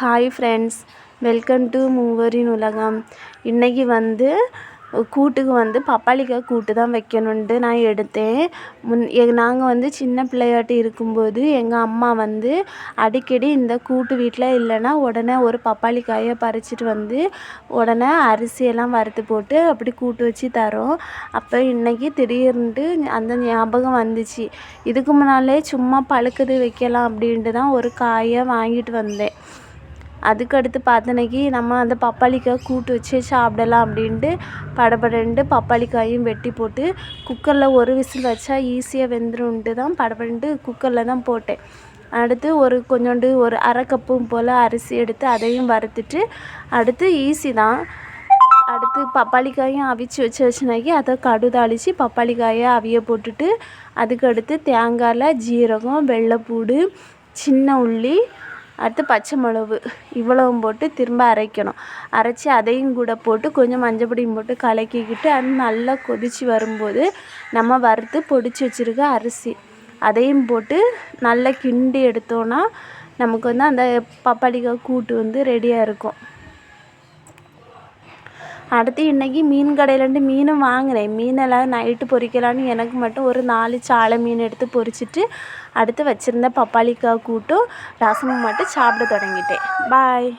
Hi friends welcome to மூவரின் உலகம் இன்றைக்கி வந்து கூட்டுக்கு வந்து பப்பாளிக்காய் கூட்டு தான் வைக்கணுன்ட்டு நான் எடுத்தேன். முன் எ நாங்கள் வந்து சின்ன பிள்ளையாட்டி இருக்கும்போது எங்கள் அம்மா வந்து அடிக்கடி இந்த கூட்டு வீட்டில் இல்லைன்னா உடனே ஒரு பப்பாளி காயை பறிச்சிட்டு வந்து உடனே அரிசியெல்லாம் வறுத்து போட்டு அப்படி கூட்டு வச்சு தரோம். அப்போ இன்றைக்கி திடீர்னுட்டு அந்த ஞாபகம் வந்துச்சு. இதுக்கு முன்னாலே சும்மா பழுக்குது வைக்கலாம் அப்படின்ட்டு தான் ஒரு காயை வாங்கிட்டு வந்தேன். அதுக்கடுத்து பார்த்தனைக்கி நம்ம அந்த பப்பாளிக்காய் கூட்டு வச்சு சாப்பிடலாம் அப்படின்ட்டு படபடன்ட்டு பப்பாளிக்காயும் வெட்டி போட்டு குக்கரில் ஒரு விசில் வச்சா ஈஸியாக வெந்துரும்ன்ட்டு தான் படபடன்ட்டு குக்கரில் தான் போட்டேன். அடுத்து ஒரு கொஞ்சோண்டு ஒரு அரை கப்பும் போல் அரிசி எடுத்து அதையும் வறுத்துட்டு அடுத்து ஈஸி தான். அடுத்து பப்பாளிக்காயும் அவிச்சு வச்சு வச்சுனாக்கி அதை கடு தாளித்து பப்பாளிக்காயை அவிய போட்டுட்டு அதுக்கடுத்து தேங்காயில் ஜீரகம் வெள்ளைப்பூடு சின்ன உள்ளி அடுத்து பச்சை மிளகு இவ்வளவும் போட்டு திரும்ப அரைக்கணும். அரைச்சி அதையும் கூட போட்டு கொஞ்சம் மஞ்சள் பொடியும் போட்டு கலக்கிக்கிட்டு அது நல்லா கொதித்து வரும்போது நம்ம வறுத்து பொடிச்சு வச்சுருக்க அரிசி அதையும் போட்டு நல்லா கிண்டி எடுத்தோன்னா நமக்கு வந்து அந்த பப்பாளிக்காய் கூட்டு வந்து ரெடியாக இருக்கும். அடுத்து இன்றைக்கி மீன் கடையிலேருந்து மீனும் வாங்கினேன் மீனெல்லாம் நைட்டு பொரிக்கலான்னு எனக்கு மட்டும் ஒரு நாலு சாலை மீன் எடுத்து பொரிச்சிட்டு அடுத்து வச்சுருந்த பப்பாளிக்காய் கூட்டும் ரசமும் மட்டும் சாப்பிட தொடங்கிட்டேன். பாய்